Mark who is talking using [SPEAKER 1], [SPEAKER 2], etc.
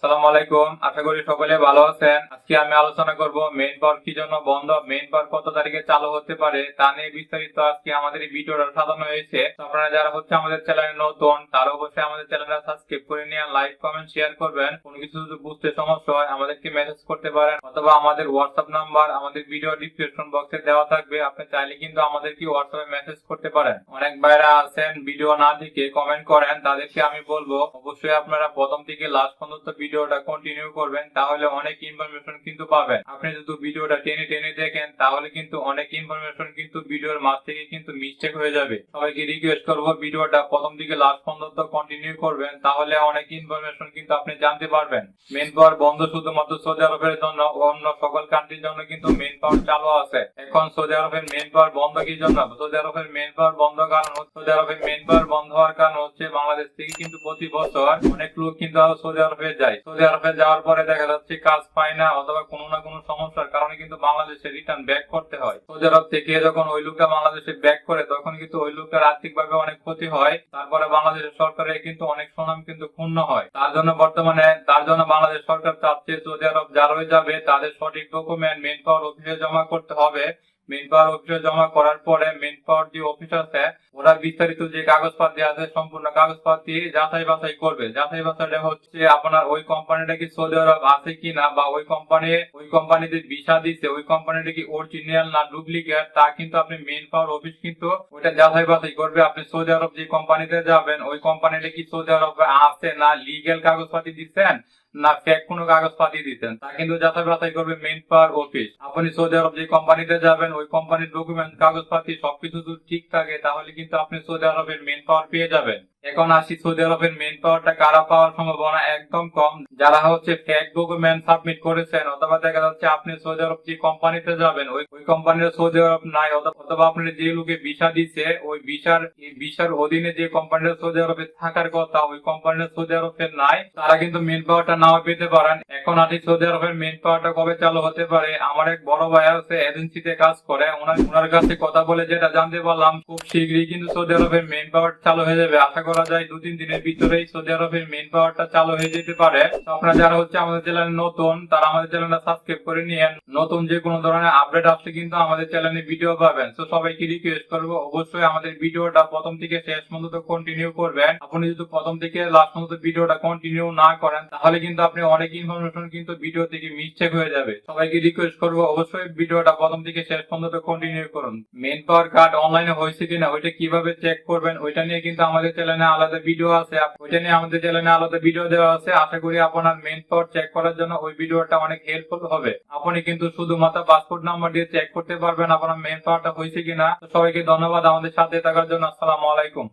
[SPEAKER 1] আসসালামু আলাইকুম। আশা করি সকলে ভালো আছেন। আজকে আমি আলোচনা করব মেইন কি জন্য বন্ধ মেইন কত তারিখে চালু হতে পারে, তা নিয়ে বিস্তারিত আজকে আমাদের এই ভিডিওটা সাজানো হয়েছে। আপনারা যারা হচ্ছে আমাদের চ্যানেলে নতুন, তারা অবশ্যই আমাদের চ্যানেলটা সাবস্ক্রাইব করে নিয়ে লাইক কমেন্ট শেয়ার করবেন। কোনো কিছু যদি বুঝতে সমস্যা হয়, আমাদেরকে মেসেজ করতে পারেন অথবা আমাদের হোয়াটসঅ্যাপ নাম্বার আমাদের ভিডিও ডিসক্রিপশন বক্সে দেওয়া থাকবে। আপনি চাইলে কিন্তু আমাদেরকে হোয়াটসঅ্যাপে মেসেজ করতে পারেন। অনেক ভাইরা আছেন ভিডিও না দেখে কমেন্ট করেন, তাদেরকে আমি বলব, অবশ্যই আপনারা প্রথম থেকে লাস্ট পর্যন্ত ভিডিওটা কন্টিনিউ করবেন, তাহলে অনেক ইনফরমেশন কিন্তু পাবেন। আপনি যদি ভিডিওটা টেনে টেনে দেখেন, তাহলে কিন্তু অনেক ইনফরমেশন কিন্তু ভিডিওর মাঝ থেকে কিন্তু মিস্টেক হয়ে যাবে। সবাইকে রিকোয়েস্ট করব, ভিডিওটা প্রথম দিকে লাস্ট পর্যন্ত কন্টিনিউ করবেন, তাহলে অনেক ইনফরমেশন কিন্তু আপনি জানতে পারবেন। মেন পাওয়ার বন্ধ শুধুমাত্র সৌদি আরবের জন্য, অন্য সকল কান্ট্রির জন্য কিন্তু মেন পাওয়ার চালু আছে। এখন সৌদি আরবের মেন পাওয়ার বন্ধ কি জন্য? সৌদি আরবের মেন পাওয়ার বন্ধ কারণ সৌদি আরবের মেন পাওয়ার বন্ধ হওয়ার কারণ হচ্ছে, বাংলাদেশ থেকে কিন্তু প্রতি বছর অনেক লোক কিন্তু সৌদি আরবে যায়। সৌদি আরবে যাওয়ার পরে দেখা যাচ্ছে কাজ পায় না অথবা কোনো না কোনো সমস্যার কারণে কিন্তু বাংলাদেশে রিটার্ন ব্যাক করতে হয়। সৌদি আরব থেকে যখন ওই লোকটা বাংলাদেশে ব্যাক করে, তখন কিন্তু ওই লোকটার আর্থিক ভাবে অনেক ক্ষতি হয়। তারপরে বাংলাদেশের সরকারের কিন্তু অনেক সুনাম কিন্তু ক্ষুণ্ণ হয়। তার জন্য বর্তমানে, তার জন্য বাংলাদেশ সরকার চাচ্ছে সৌদি আরব যারাই যাবে, তাদের সঠিক ডকুমেন্ট মেন পাওয়ার অফিসে জমা করতে হবে। মেন পাওয়ার অফিসে জমা করার পরে মেন পাওয়ার যে অফিস আছে, ওরা বিস্তারিত যে কাগজপাতি আছে, সম্পূর্ণ কাগজপাতি যাচাই বাছাই করবে। যাচাই বাছাইটা হচ্ছে আপনার ওই কোম্পানিটা কি সৌদি আরব আছে কিনা বা ওই কোম্পানি ওই কোম্পানিতে ভিসা দিচ্ছে ওই কোম্পানিটা কি অরিজিনাল না ডুপ্লিকেট তা কিন্তু আপনি মেন পাওয়ার অফিস কিন্তু ওইটা যাচাই বাছাই করবে। আপনি সৌদি আরব যে কোম্পানিতে যাবেন, ওই কোম্পানিটা কি সৌদি আরবে আছে না লিগেল কাগজপাতি দিচ্ছেন? না ফেক কোনো কাগজ পাঠিয়ে দিতেন। তা কিন্তু যাচাই করবে মেন পাওয়ার অফিস আপনি সৌদি আরব যে কোম্পানিতে যাবেন, ওই কোম্পানির ডকুমেন্ট কাগজ পাতি, সবকিছু যদি ঠিক থাকে, তাহলে কিন্তু আপনি সৌদি আরবের মেন পাওয়ার পেয়ে যাবেন। এখন আসি সৌদি আরবের মেন পাওয়ারটা কারা পাওয়ার সম্ভাবনা একদম কম। যারা হচ্ছে ফেক ডকুমেন্ট সাবমিট করেছেন, অথবা দেখা যাচ্ছে আপনি সৌদি আরব যে কোম্পানিতে যাবেন, ওই ওই কোম্পানির সৌদি আরব নাই অথবা আপনি যে লোকে ভিসা দিছে, ওই ভিসার ভিসার অধীনে যে কোম্পানিটা সৌদি আরবে থাকার কথা, ওই কোম্পানিটা সৌদি আরবে নাই, তারা কিন্তু মেন পাওয়ারটা নাও পেতে পারেন। এখন আসি সৌদি আরবের মেন পাওয়ারটা কবে চালু হতে পারে, আমার এক বড় ভাই আছে এজেন্সিতে কাজ করে, ওনার ওনার কাছে কথা বলে যেটা জানতে পারলাম, খুব শীঘ্রই কিন্তু সৌদি আরবের মেন পাওয়ার চালু হয়ে যাবে। আশা করা যায় দু তিন দিনের ভিতরেই সৌদি আরবের মেন পাওয়ারটা চালু হয়ে যেতে পারে। তো আপনারা যারা হচ্ছে আমাদের চ্যানেলে নতুন, তারা আমাদের চ্যানেলটা সাবস্ক্রাইব করে নিয়েন। নতুন যে কোনো ধরনের আপডেট আসলে কিন্তু আমাদের চ্যানেলে ভিডিও পাবেন। তো সবাইকে রিকোয়েস্ট করব, অবশ্যই আমাদের ভিডিওটা প্রথম থেকে শেষ পর্যন্ত কন্টিনিউ করবেন। আপনি যদি প্রথম থেকে লাস্ট পর্যন্ত ভিডিওটা কন্টিনিউ না করেন, তাহলে কিন্তু আপনি অনেক ইনফরমেশন কিন্তু ভিডিও থেকে মিস্টেক হয়ে যাবে। সবাইকে রিকোয়েস্ট করব, অবশ্যই ভিডিওটা প্রথম থেকে শেষ পর্যন্ত কন্টিনিউ করুন। মেন পাওয়ার কার্ড অনলাইনে হয়েছে কিনা, ওইটা কীভাবে চেক করবেন, ওইটা নিয়ে কিন্তু আমাদের চ্যানেলে আলাদা ভিডিও আছে ওইটা নিয়ে আমাদের চ্যানেলে আলাদা ভিডিও দেওয়া আছে। আশা করি আপনার মেন পাওয়ার চেক করার জন্য ওই ভিডিওটা অনেক হেল্পফুল হবে। আপনি কিন্তু শুধুমাত্র পাসপোর্ট নাম্বার দিয়ে চেক করতে পারবেন আপনার মেন পাওয়ারটা হয়েছে কিনা। সবাইকে ধন্যবাদ আমাদের সাথে থাকার জন্য। আসসালামু আলাইকুম।